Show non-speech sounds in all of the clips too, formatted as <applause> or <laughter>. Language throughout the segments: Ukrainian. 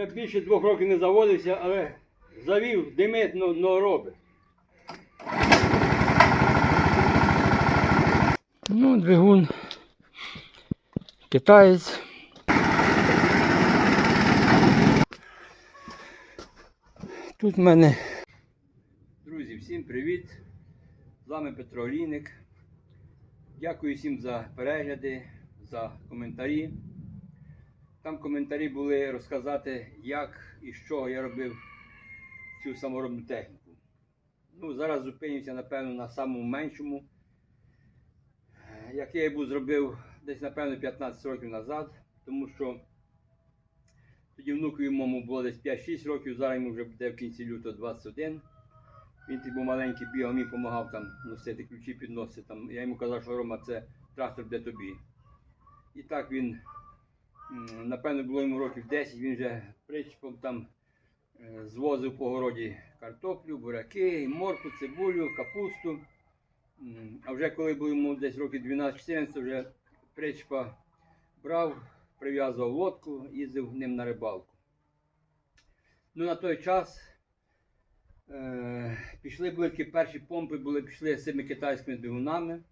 Вже більше двох років не заводився, але завів, димить, но, но робить. Ну, двигун. Китаєць. Тут в мене. Друзі, всім привіт! З вами Петро Олійник. Дякую всім за перегляди, за коментарі. Там коментарі були розказати, як і з чого я робив цю саморобну техніку. Ну, зараз зупинюся, напевно, на самому меншому. Як я його зробив десь, напевно, 15 років назад, тому що тоді внукові моєму було десь 5-6 років, зараз йому вже буде в кінці лютого 21. Він був маленький, бігав, мені допомагав там носити ключі, підносити. Там. Я йому казав, що Рома, це трактор для тобі. І так він, напевно, було йому років 10, він вже причепом там е, звозив по городі картоплю, буряки, морку, цибулю, капусту. А вже коли було йому десь років 12-14, вже причепа брав, прив'язував лодку, їздив ним на рибалку. Ну, на той час е, пішли були такі перші помпи, були, пішли з цими китайськими двигунами.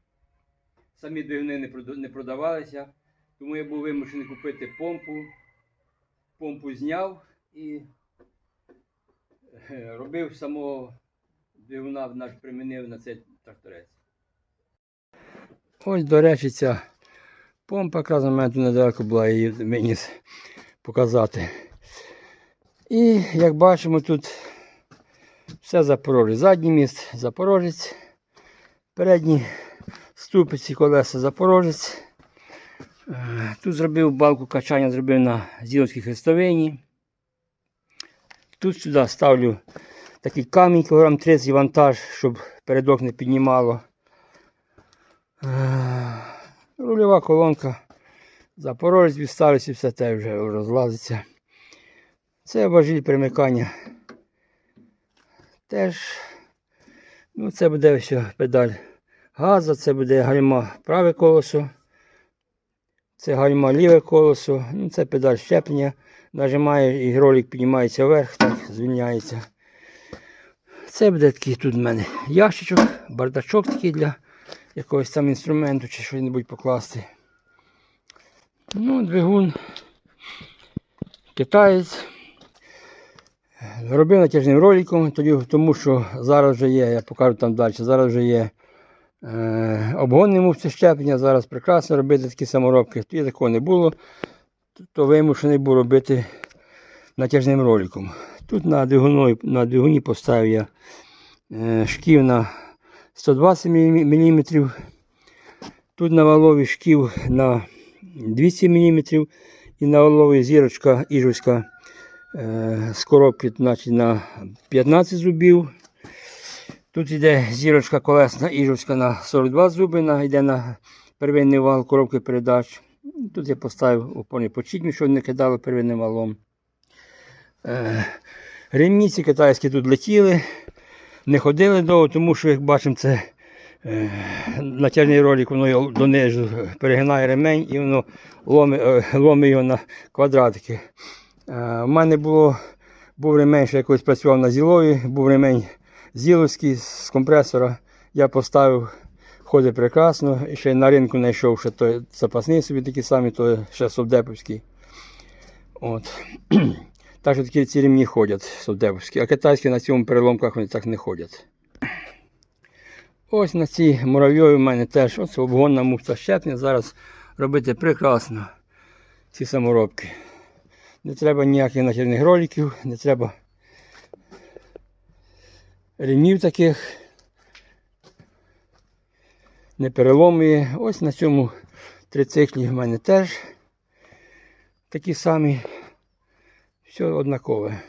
Самі двигуни не продавалися, тому я був вимушений купити помпу. Помпу зняв і е, робив самого двигуна, наш примінив на цей тракторець. Ось, до речі, ця помпа якраз на мене тут недалеко була її мені показати. І як бачимо, тут все Запорожець. Задній міст Запорожець, передні ступиці колеса Запорожець. Е, Тут зробив балку качання, зробив на зіловській хрестовині. Тут сюди ставлю такий камінь, кілограм 30 вантаж, щоб передок не піднімало. Е, Рульова колонка. Запорожець відставився, все те вже розлазиться. Це важіль примикання. Теж, ну це буде ось педаль газа, це буде гальма праве колесо. Це гальма ліве колесо, ну це педаль щеплення. Нажимає і ролик піднімається вверх, так звільняється. Це буде такий тут в мене ящичок, бардачок такий для якогось там інструменту чи щось покласти. Ну, двигун. Китаєць. Робив натяжним роликом, тому що зараз вже є, я покажу там далі, зараз вже є обгонне мовце щеплення, зараз прекрасно робити такі саморобки. Тоді такого не було, то вимушений був робити натяжним роликом. Тут на двигуні, на двигуні поставив я е, шків на 120 мм. Тут на валові шків на 200 мм і на валові зірочка іжовська е, з коробки значить, на 15 зубів. Тут йде зірочка колесна іжовська на 42 зубина, йде на первинний вал коробки передач. Тут я поставив опорний почітник, щоб не кидало первинним валом. Е, ремні ці китайські тут летіли, не ходили довго, тому що, як бачимо, це е, натяжний ролик, воно донизу перегинає ремень і воно ломить, е, його на квадратики. У мене було, був ремень, що я колись працював на зілові, був ремень зіловський з компресора. Я поставив, ходить прекрасно. І ще на ринку знайшов ще той запасний собі такий самий, то ще совдеповський. От. <clears throat> Так що такі ці ремні ходять совдеповські, а китайські на цьому переломках вони так не ходять. Ось на цій муравйові в мене теж ось обгонна муфта щеплення. Зараз робити прекрасно ці саморобки. Не треба ніяких натяжних роликів, не треба ремнів таких. Не переломує. Ось на цьому трициклі в мене теж такі самі. Все однакове.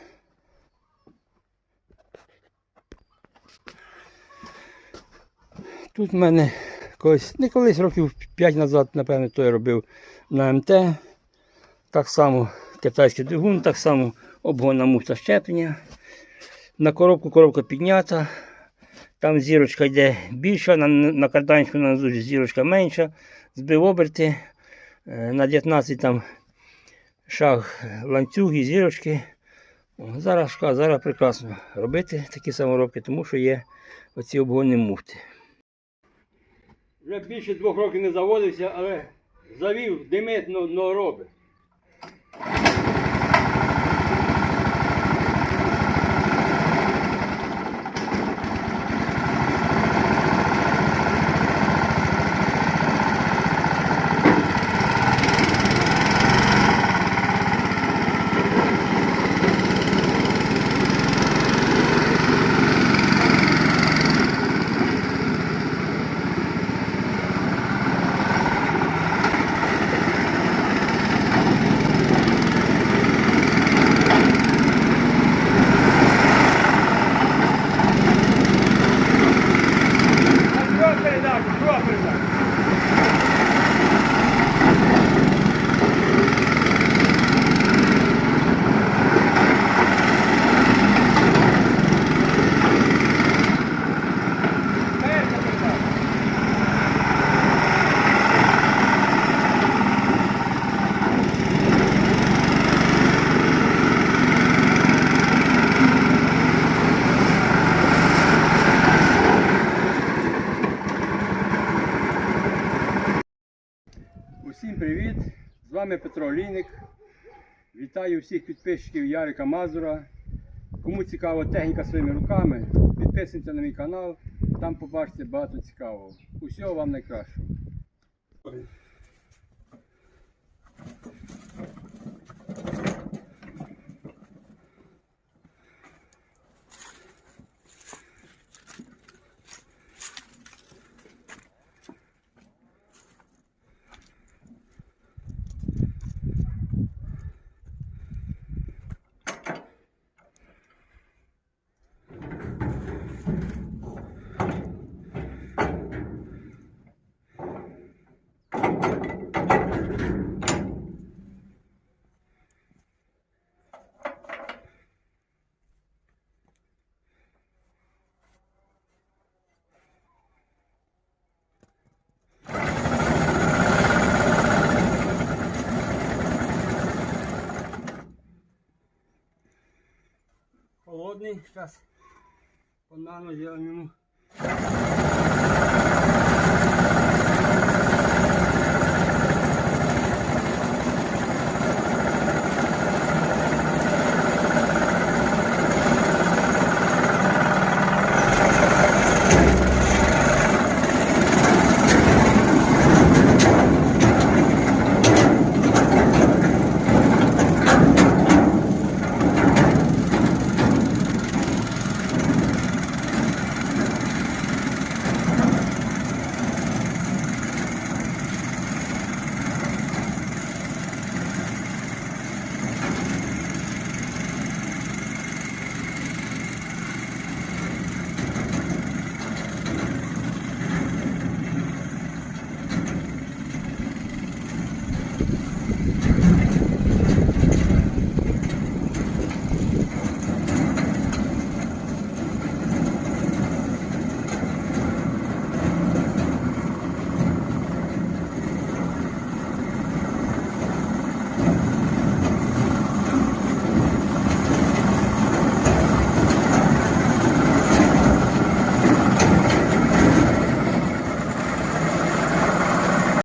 Тут в мене колись, не колись років 5 назад, напевно, то я робив на МТ. Так само китайський двигун, так само обгонна муфта щеплення. На коробку коробка піднята. Там зірочка йде більша, на, на карданчику на нозу зірочка менша. Збив оберти. Е, На 19 там шаг ланцюг і зірочки. Зараз, зараз прекрасно робити такі саморобки, тому що є оці обгонні муфти. Вже більше двох років не заводився, але завів, димить, но, робить. А що передати? Що передати? Перша передача. Усім привіт! З вами Петро Олійник. Вітаю всіх підписчиків Ярика Мазура. Кому цікава техніка своїми руками, підписуйтесь на мій канал, там побачите багато цікавого. Усього вам найкращого. Холодний, зараз по нану зробимо